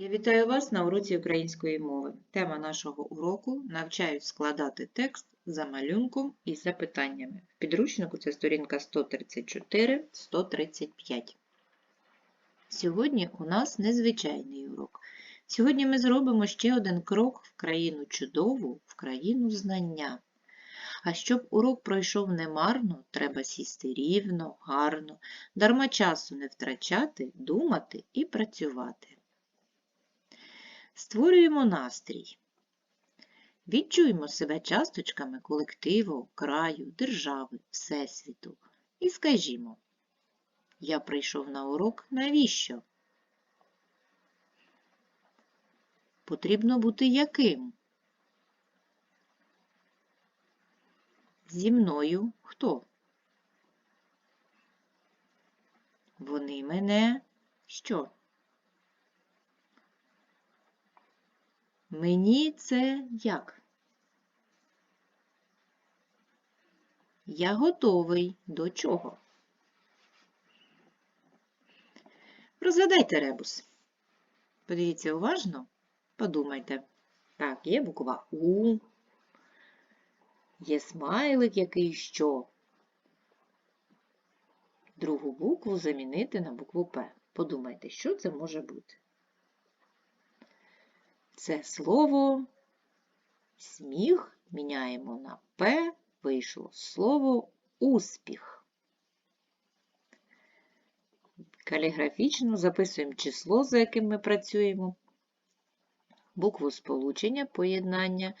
Я вітаю вас на уроці української мови. Тема нашого уроку навчають складати текст за малюнком і запитаннями. В підручнику це сторінка 134-135. Сьогодні у нас незвичайний урок. Сьогодні ми зробимо ще один крок в країну чудову, в країну знання. А щоб урок пройшов немарно, треба сісти рівно, гарно, дарма часу не втрачати, думати і працювати. Створюємо настрій. Відчуємо себе часточками колективу, краю, держави, Всесвіту. І скажімо, я прийшов на урок навіщо? Потрібно бути яким? Зі мною хто? Вони мене що? Мені це як? Я готовий до чого? Розгадайте ребус. Подивіться уважно, подумайте. Так, є буква У, є смайлик який що. Другу букву замінити на букву П. Подумайте, що це може бути. Це слово сміх міняємо на П, вийшло слово успіх. Каліграфічно записуємо число, за яким ми працюємо, букву сполучення, поєднання,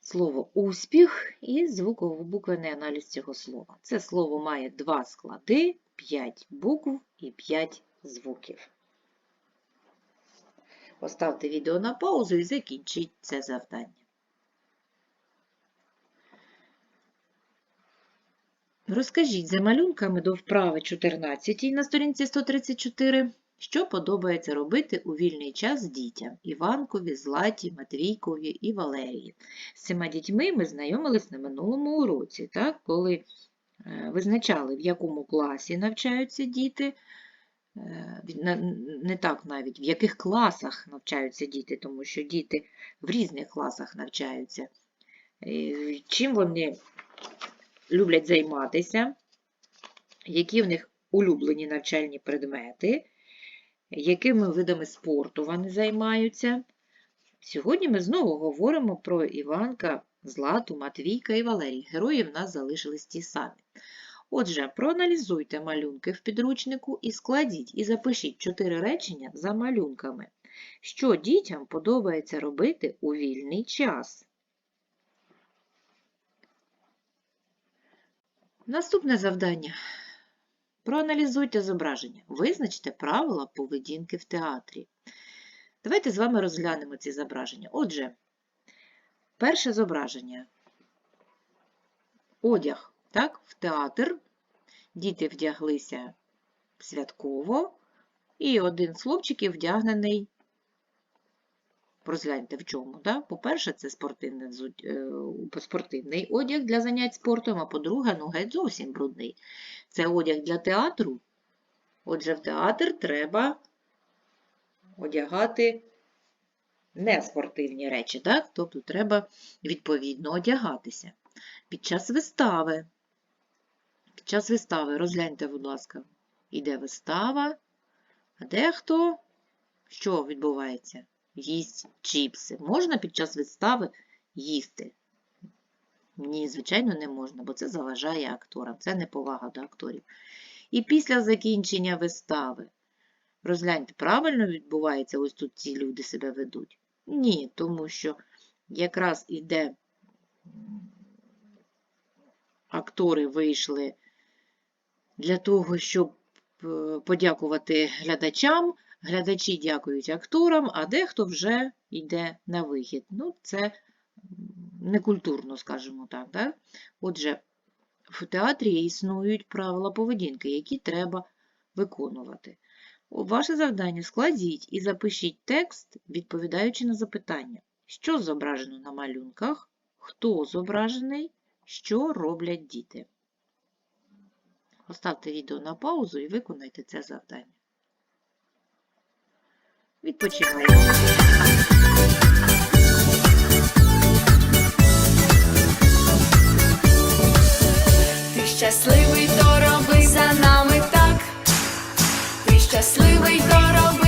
слово успіх і звуково-буквений аналіз цього слова. Це слово має два склади, 5 букв і 5 звуків. Поставте відео на паузу і закінчіть це завдання. Розкажіть за малюнками до вправи 14 на сторінці 134, що подобається робити у вільний час дітям Іванкові, Златі, Матвійкові і Валерії. З цими дітьми ми знайомились на минулому уроці, так? коли е, визначали, в якому класі навчаються діти, не так навіть, в яких класах навчаються діти, тому що діти в різних класах навчаються. Е, чим вони люблять займатися, які в них улюблені навчальні предмети, якими видами спорту вони займаються. Сьогодні ми знову говоримо про Іванка, Злату, Матвійка і Валерій. Герої в нас залишились ті самі. Отже, проаналізуйте малюнки в підручнику і складіть і запишіть чотири речення за малюнками. Що дітям подобається робити у вільний час? Наступне завдання. Проаналізуйте зображення. Визначте правила поведінки в театрі. Давайте з вами розглянемо ці зображення. Отже, перше зображення. Одяг. Так, в театр діти вдяглися святково, і один з хлопчиків вдягнений, розгляньте в чому. Да? По-перше, це спортивний, е, спортивний одяг для занять спортом, а по-друге, ну геть зовсім брудний. Це одяг для театру. Отже, в театр треба одягати не спортивні речі, так? тобто треба відповідно одягатися. Під час вистави час вистави розгляньте, будь ласка, іде вистава, а дехто що відбувається? Їсть чіпси. Можна під час вистави їсти? Ні, звичайно, не можна, бо це заважає акторам, це неповага до акторів. І після закінчення вистави, розгляньте, правильно відбувається, ось тут ці люди себе ведуть? Ні, тому що якраз іде актори вийшли для того, щоб е, подякувати глядачам. Глядачі дякують акторам, а дехто вже йде на вихід. Ну, це некультурно, скажімо так. Да? Отже, в театрі існують правила поведінки, які треба виконувати. Ваше завдання складіть і запишіть текст, відповідаючи на запитання, що зображено на малюнках, хто зображений, що роблять діти. Поставте відео на паузу і виконайте це завдання. Відпочиваємо. Ти щасливий, то роби за нами так. Ти щасливий, то роби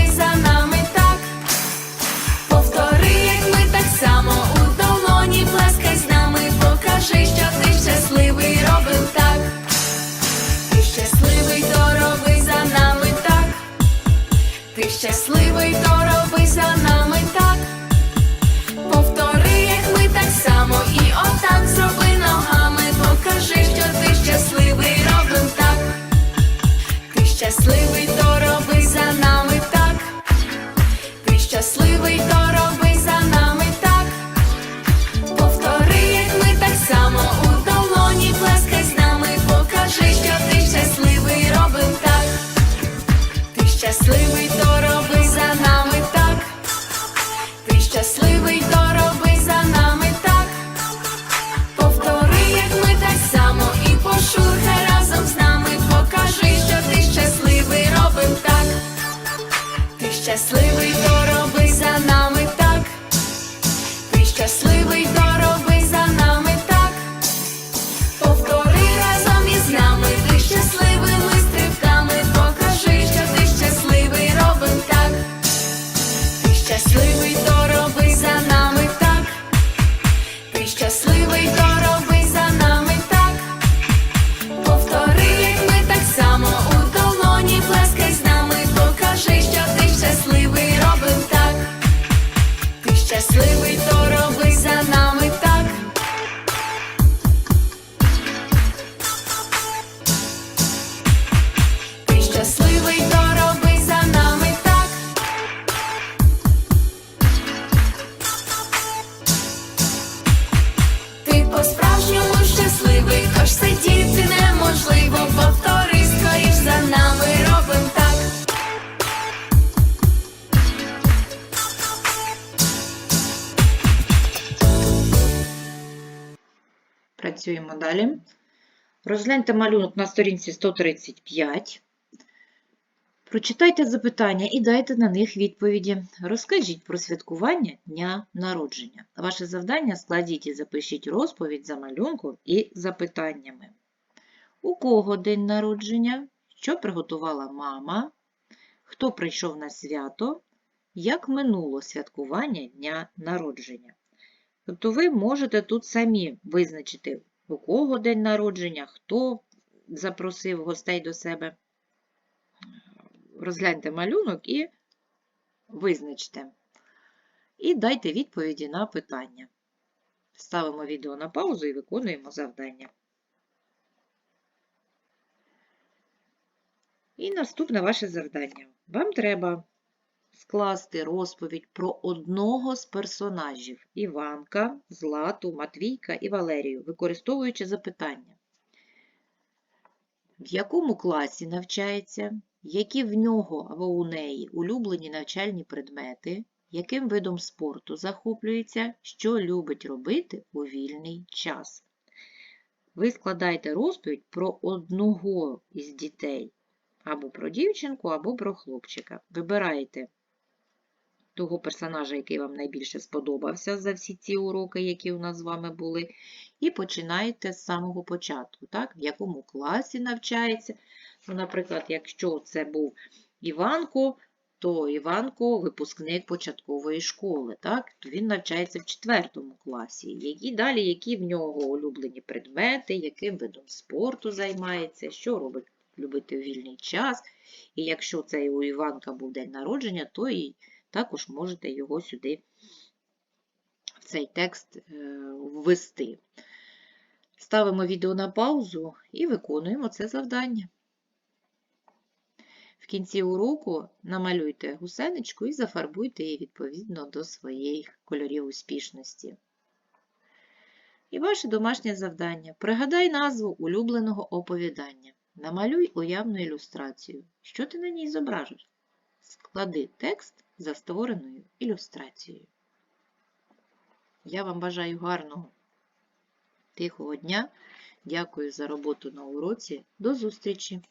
щасливий, то щасливий, то роби за нами так. Ти щасливий, то роби за нами так. Повтори разом із нами, ти щасливими стрибками. Покажи, що ти щасливий, робим так. Ти щасливий, то далі. Розгляньте малюнок на сторінці 135. Прочитайте запитання і дайте на них відповіді. Розкажіть про святкування дня народження. Ваше завдання складіть і запишіть розповідь за малюнком і запитаннями. У кого день народження? Що приготувала мама? Хто прийшов на свято? Як минуло святкування дня народження? Тобто ви можете тут самі визначити, у кого день народження, хто запросив гостей до себе. Розгляньте малюнок і визначте. І дайте відповіді на питання. Ставимо відео на паузу і виконуємо завдання. І наступне ваше завдання. Вам треба скласти розповідь про одного з персонажів Іванка, Злату, Матвійка і Валерію, використовуючи запитання. В якому класі навчається, які в нього або у неї улюблені навчальні предмети, яким видом спорту захоплюється, що любить робити у вільний час. Ви складаєте розповідь про одного із дітей, або про дівчинку, або про хлопчика. Вибираєте того персонажа, який вам найбільше сподобався за всі ці уроки, які у нас з вами були, і починаєте з самого початку, так? в якому класі навчається. Ну, Наприклад, якщо це був Іванко, то Іванко випускник початкової школи, так? то він навчається в 4 класі. Які далі, які в нього улюблені предмети, яким видом спорту займається, що робить любити вільний час. І якщо це у Іванка був день народження, то і також можете його сюди, в цей текст е, ввести. Ставимо відео на паузу і виконуємо це завдання. В кінці уроку намалюйте гусеничку і зафарбуйте її відповідно до своїх кольорів успішності. І ваше домашнє завдання. Пригадай назву улюбленого оповідання. Намалюй уявну ілюстрацію. Що ти на ній зображиш? Склади текст за створеною ілюстрацією. Я вам бажаю гарного, тихого дня. Дякую за роботу на уроці. До зустрічі!